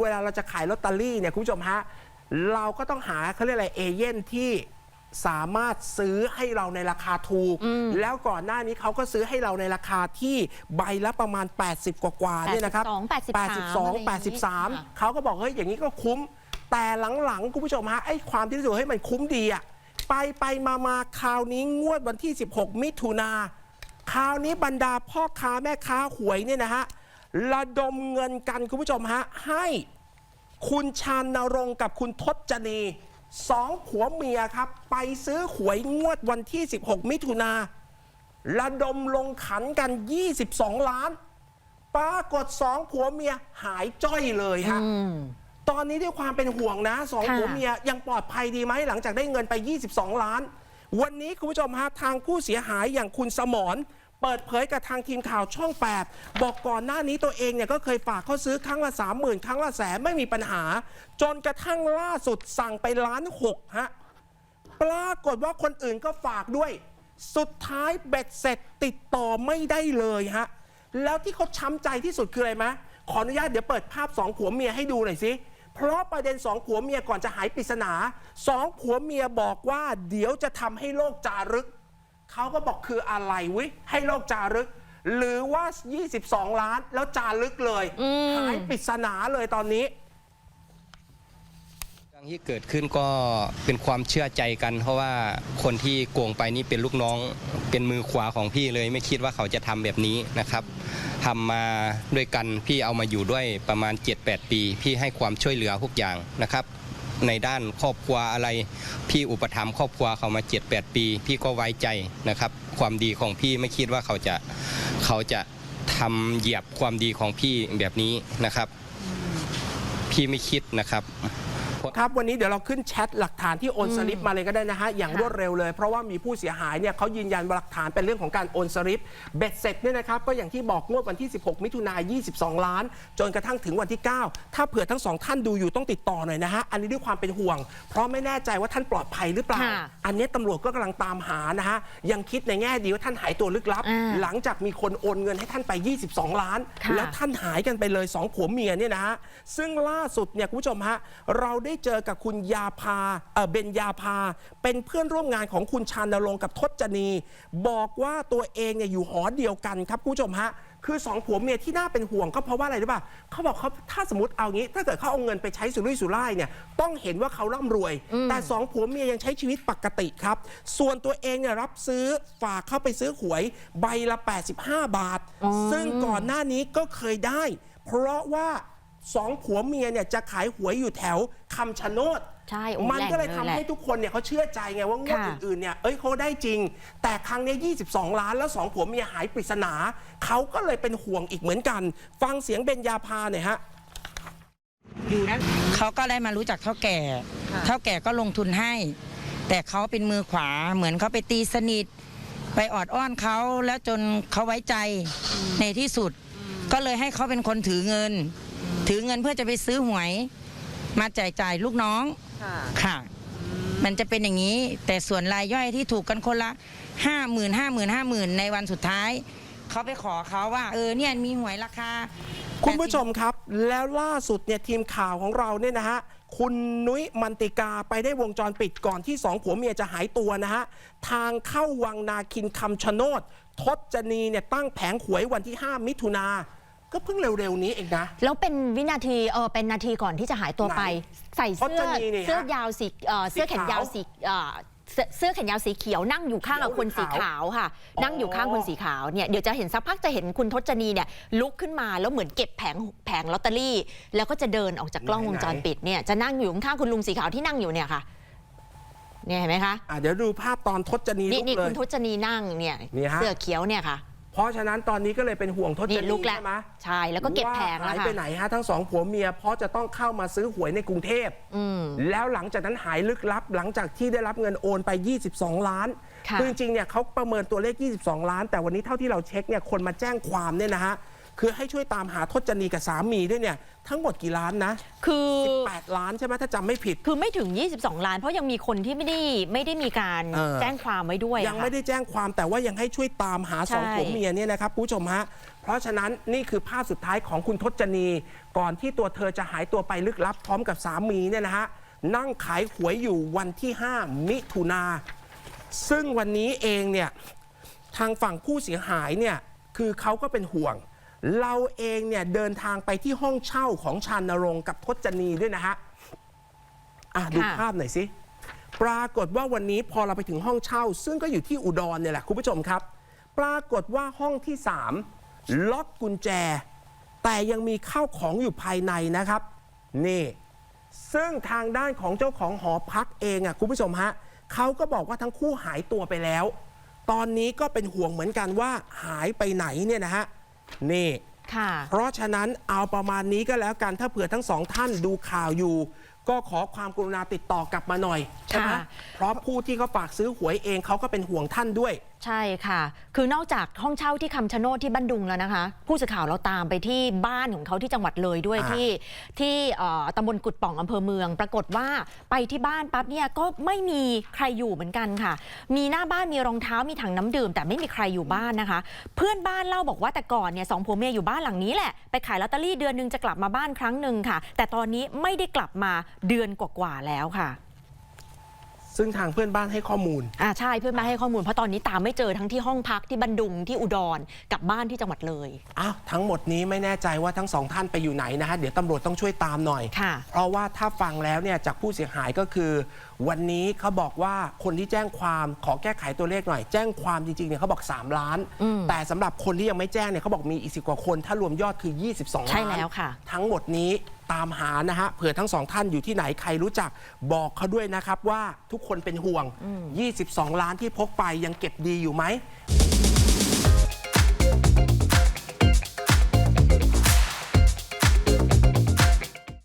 เวลาเราจะขายลอตเตอรี่เนี่ยคุณผู้ชมฮะเราก็ต้องหาเขาเรียกอะไรเอเย่นที่สามารถซื้อให้เราในราคาถูก แล้วก่อนหน้านี้เขาก็ซื้อให้เราในราคาที่ใบละประมาณ 80 กว่าๆเนี่ยนะครับ82 82 83 เขาก็บอกเฮ้ยอย่างนี้ก็คุ้ม แต่หลังๆคุณผู้ชมฮะไอ้ความที่รู้สึกว่าเฮ้ยมันคุ้มดีอะไปไปมามาคราวนี้งวดวันที่ 16 มิถุนาคราวนี้บรรดาพ่อค้าแม่ค้าหวยเนี่ยนะฮะ ระดมเงินกันคุณผู้ชมฮะ ให้คุณชานรงค์กับคุณทศนีสองผัวเมียครับ ไปซื้อหวยงวดวันที่ 16 มิถุนาระดมลงขันกัน 22 ล้าน ปรากฏสองผัวเมียหายจ้อยเลยฮะตอนนี้ด้วยความเป็นห่วงนะสองค่ะ ผัวเมียยังปลอดภัยดีไหมหลังจากได้เงินไป 22 ล้าน วันนี้คุณผู้ชมฮะทางผู้เสียหายอย่างคุณสมร เปิดเผยกับทางทีมข่าวช่อง 8 บอกก่อนหน้านี้ตัวเองเนี่ยก็เคยฝากเขาซื้อครั้งละ30,000 ครั้งละแสนไม่มีปัญหา จนกระทั่งล่าสุดสั่งไปล้านหกฮะปรากฏว่าคนอื่นก็ฝากด้วย สุดท้ายเบ็ดเสร็จติดต่อไม่ได้เลยฮะแล้วที่เขาช้ำใจที่สุดคืออะไรไหมขออนุญาตเดี๋ยวเปิดภาพสองผัวเมียให้ดูหน่อยสิเพราะประเด็นสองผัวเมียก่อนจะหายปริศนาสองผัวเมียบอกว่า เดี๋ยวจะทำให้โลกจารึก เขาก็บอกคืออะไรวิให้โลกจารึก หรือว่า 22 ล้านแล้วจารึกเลยหายปริศนาเลยตอนนี้ เรื่องที่เกิดขึ้นก็เป็นความเชื่อใจกัน เพราะว่าคนที่โกงไปนี่เป็นลูกน้อง เป็นมือขวาของพี่เลย ไม่คิดว่าเขาจะทำแบบนี้นะครับทำมาด้วยกันพี่เอามาอยู่ด้วยประมาณ 7-8 ปี พี่ให้ความช่วยเหลือทุกอย่างนะครับ ในด้านครอบครัวอะไร พี่อุปถัมภ์ครอบครัวเขามา 7-8 ปี พี่ก็ไว้ใจนะครับ ความดีของพี่ไม่คิดว่าเขาจะเขาจะทำเหยียบความดีของพี่แบบนี้นะครับ พี่ไม่คิดนะครับ ครับ วันนี้เดี๋ยวเราขึ้นแชทหลักฐานที่โอนสลิปมาเลยก็ได้นะฮะ อย่างค่ะรวดเร็วเลย เพราะว่ามีผู้เสียหายเนี่ยเขายืนยันว่าหลักฐานเป็นเรื่องของการโอนสลิปเบ็ดเสร็จเนี่ยนะครับ ก็อย่างที่บอกงวดวันที่ 16 มิถุนายน22 ล้าน จนกระทั่งถึงวันที่ 9 ถ้าเผื่อทั้งสองท่านดูอยู่ต้องติดต่อหน่อยนะฮะ อันนี้ด้วยความเป็นห่วง เพราะไม่แน่ใจว่าท่านปลอดภัยหรือเปล่าค่ะอันนี้ตำรวจก็กำลังตามหานะฮะ ยังคิดในแง่ดีว่าท่านหายตัวลึกลับอ่าหลังจากมีคนโอนเงินให้ท่านไป 22 ล้านค่ะแล้วท่านหายกันไปเลยสองผัวเมียเนี่ยนะฮะซึ่งล่าสุดเนี่ยคุณผู้ชมฮะเราได้เจอกับคุณยาพาเออเบนยาพา เป็นเพื่อนร่วมงานของคุณชานรงค์กับทศนีบอกว่าตัวเองเนี่ยอยู่หอเดียวกันครับคุณผู้ชมฮะคือสองผัวเมียที่น่าเป็นห่วงก็เพราะว่าอะไรรู้ป่ะเขาบอกเขาถ้าสมมติเอางี้ ถ้าเกิดเขาเอาเงินไปใช้สุรุ่ยสุร่ายเนี่ยต้องเห็นว่าเขาร่ำรวย แต่สองผัวเมียยังใช้ชีวิตปกติครับ ส่วนตัวเองเนี่ยรับซื้อฝากเข้าไปซื้อหวยใบละ 85 บาท ซึ่งก่อนหน้านี้ก็เคยได้ เพราะว่า สองผัวเมียเนี่ยจะขายหวยอยู่แถวคำชะโนด ใช่โอ้มันก็เลยแหทำแหละให้ทุกคนเนี่ยเขาเชื่อใจไงว่างวดค่ะ อื่นๆเนี่ย เอ้ยเขาได้จริง แต่ครั้งเนี้ย22 ล้านแล้วสองผัวเมียหายปริศนา เขาก็เลยเป็นห่วงอีกเหมือนกัน ฟังเสียงเบญญาพาหน่อยฮะเขาก็ได้มารู้จักเท่าแก่เท่าแก่ก็ลงทุนให้ แต่เขาเป็นมือขวา เหมือนเขาไปตีสนิท ไปออดอ้อนเขาแล้วจนเขาไว้ใจในที่สุด ก็เลยให้เขาเป็นคนถือเงิน ถือเงินเพื่อจะไปซื้อหวย มาจ่ายจ่ายลูกน้องค่ะ มันจะเป็นอย่างนี้ แต่ส่วนรายย่อยที่ถูกกันคนละห้าหมื่นห้าหมื่นห้าหมื่นในวันสุดท้ายเขาไปขอเขาว่า เออเนี่ยมีหวยราคา คุณผู้ชมครับ แล้วล่าสุดเนี่ยทีมข่าวของเราเนี่ยนะฮะคุณนุ้ยมันติกาไปได้วงจรปิดก่อนที่สองผัวเมียจะหายตัวนะฮะ ทางเข้าวังนาคินคำชะโนดทศนีเนี่ยตั้งแผงหวยวันที่ 5 มิถุนา ก็เพิ่งเร็วๆนี้เองนะ แล้วเป็นวินาทีเออเป็นนาทีก่อนที่จะหายตัวไปไหนใส่เสื้พอจนีนี่ฮะเสื้อยาวสีเอ่อเสื้อแขนยาวสีสีขาวเอ่อเสื้อเสื้อแขนยาวสีเขียวนั่งอยู่ข้างกับคนสีขาวค่ะ อ๋อ นั่งอยู่ข้างคนสีขาวเนี่ยเดี๋ยวจะเห็นสักพักจะเห็นคุณทศนีเนี่ยลุกขึ้นมาแล้วเหมือนเก็บแผงแผงลอตเตอรี่ แล้วก็จะเดินออกจากกล้องวงจรปิดเนี่ยจะนั่งอยู่ข้างๆคุณลุงสีขาวที่นั่งอยู่เนี่ยค่ะเนี่ยเห็นไหมคะอะเดี๋ยวดูภาพตอนทศนีนี่ลุกนี่เลคุย ณทศนีนั่งเนี่ยนี่ฮะ เสื้อเขียวเนี่ยค่ะ เพราะฉะนั้นตอนนี้ก็เลยเป็นห่วงทศนี่นีลุกแล้วใช่ไหมใช่แล้วก็เก็บแผงว่าแล้วหายค่ะ ไปไหนฮะทั้งสองผัวเมีย เพราะจะต้องเข้ามาซื้อหวยในกรุงเทพ อืม แล้วหลังจากนั้นหายลึกลับ หลังจากที่ได้รับเงินโอนไป 22 ล้านค่ะ อจริงๆเนี่ยเขาประเมินตัวเลข 22 ล้าน แต่วันนี้เท่าที่เราเช็คเนี่ยคนมาแจ้งความเนี่ยนะฮะ คือให้ช่วยตามหาทศนีกับสามีด้วยเนี่ย ทั้งหมดกี่ล้านนะ คือ 18 ล้านใช่ไหมถ้าจำไม่ผิด คือไม่ถึง 22 ล้าน เพราะยังมีคนที่ไม่ได้ไม่ได้มีการเออ แจ้งความไว้ด้วยยังอะค่ะไม่ได้แจ้งความแต่ว่ายังให้ช่วยตามหาสองใช่ผัวเมียเนี่ยนะครับคุณผู้ชมฮะเพราะฉะนั้นนี่คือภาพสุดท้ายของคุณทศนี ก่อนที่ตัวเธอจะหายตัวไปลึกลับพร้อมกับสามีเนี่ยนะฮะนั่งขายหวยอยู่วันที่ 5 มิถุนา ซึ่งวันนี้เองเนี่ย ทางฝั่งผู้เสียหายเนี่ยคือเขาก็เป็นห่วง เราเองเนี่ยเดินทางไปที่ห้องเช่าของชานรงค์กับทศนีด้วยนะฮะอะดูค่ะภาพหน่อยสิ ปรากฏว่าวันนี้พอเราไปถึงห้องเช่า ซึ่งก็อยู่ที่อุดรเนี่ยแหละคุณผู้ชมครับ ปรากฏว่าห้องที่ 3 ล็อกกุญแจ แต่ยังมีข้าวของอยู่ภายในนะครับ นี่ ซึ่งทางด้านของเจ้าของหอพักเองอะคุณผู้ชมฮะเขาก็บอกว่าทั้งคู่หายตัวไปแล้ว ตอนนี้ก็เป็นห่วงเหมือนกันว่าหายไปไหนเนี่ยนะฮะ นี่ ค่ะ เพราะฉะนั้นเอาประมาณนี้ก็แล้วกันถ้าเผื่อทั้งสองท่านดูข่าวอยู่ก็ขอความกรุณาติดต่อกลับมาหน่อยใช่ไหมค่ะ เพราะผู้ที่เขาฝากซื้อหวยเองเขาก็เป็นห่วงท่านด้วย ใช่ค่ะ คือนอกจากห้องเช่าที่คำชะโนดที่บ้านดุงแล้วนะคะ ผู้สื่อข่าวเราตามไปที่บ้านของเขาที่จังหวัดเลยด้วยอ่า ที่ที่เอ่อตำบลกุดป่องอำเภอเมือง ปรากฏว่าไปที่บ้านปั๊บเนี่ยก็ไม่มีใครอยู่เหมือนกันค่ะ มีหน้าบ้านมีรองเท้ามีถังน้ำดื่ม แต่ไม่มีใครอยู่บ้านนะคะ เพื่อนบ้านเล่าบอกว่าแต่ก่อนเนี่ยสองผัวเมียอยู่บ้านหลังนี้แหละไปขายลอตเตอรี่เดือนหนึงจะกลับมาบ้านครั้งหนึ่งค่ะ แต่ตอนนี้ไม่ได้กลับมาเดือนกว่าๆแล้วค่ะ ซึ่งทางเพื่อนบ้านให้ข้อมูล อ่าใช่เพื่อนบ้านให้ข้อมูลเพราะตอนนี้ตามไม่เจอทั้งที่ห้องพักที่บันดุงที่อุดรกับบ้านที่จังหวัดเลย อ้าวทั้งหมดนี้ไม่แน่ใจว่าทั้งสองท่านไปอยู่ไหนนะฮะ เดี๋ยวตำรวจต้องช่วยตามหน่อย ค่ะ เพราะว่าถ้าฟังแล้วเนี่ยจากผู้เสียหายก็คือ วันนี้เขาบอกว่าคนที่แจ้งความขอแก้ไขตัวเลขหน่อย แจ้งความจริงๆเนี่ยเขาบอก 3 ล้านอืมแต่สำหรับคนที่ยังไม่แจ้งเนี่ยเขาบอกมีอีกสิกว่าคน ถ้ารวมยอดคือ 22 ล้านใช่แล้วค่ะ ทั้งหมดนี้ตามหานะฮะเผื่อทั้งสองท่านอยู่ที่ไหนใครรู้จักบอกเขาด้วยนะครับว่าทุกคนเป็นห่วง 22 ล้านที่พกไปยังเก็บดีอยู่ไหม